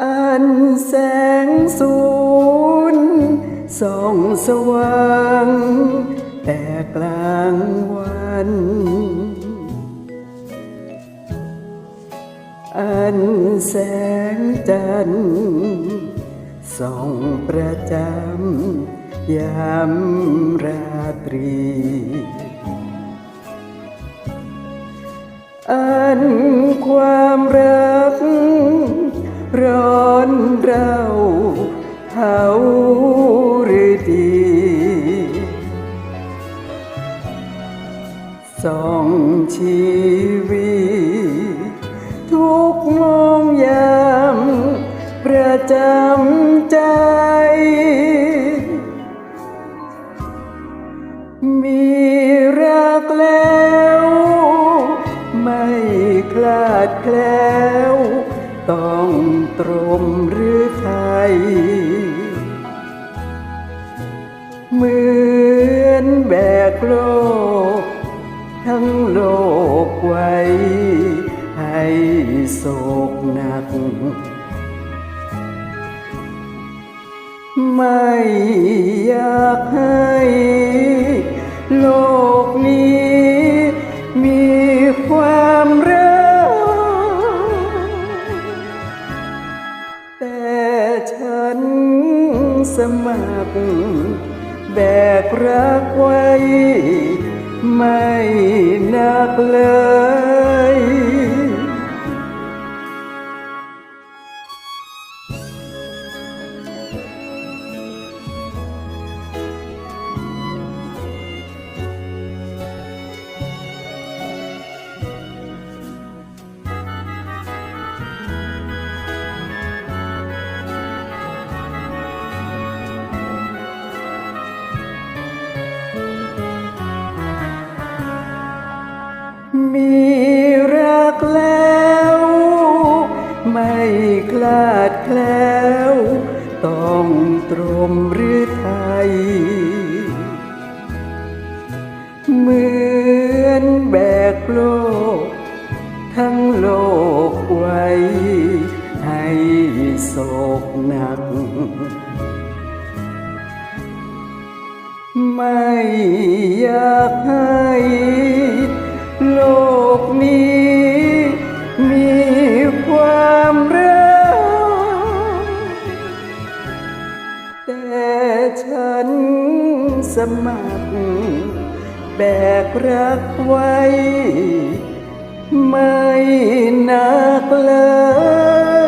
อันแสงสูนส่ องสว่างแต่กลางวัน อันแสงจันทร์ส่องประจำยามราตรี อันความรักร้อนเราเผา ดีสองชีวิต ทุกโมงยามประจำใจ มีรักแล้ว ไม่คลาดแคล้ว ต้องตรมหรือไทย กโลก ทั้งโลกไว้ ให้โศกหนัก ไม่อยากให้โลกนี้มีความรักแต่ฉันสมัคร แบกรักไว้ ไม่นักเล มีรักแล้ว ไม่คลาดแคล้ว ต้องตรมหรือไทย เหมือนแบกโลก ทั้งโลกไว้ ให้โศกหนัก ไม่อยากให้ สมัคร แบกรักไว้ ไม่นักเลย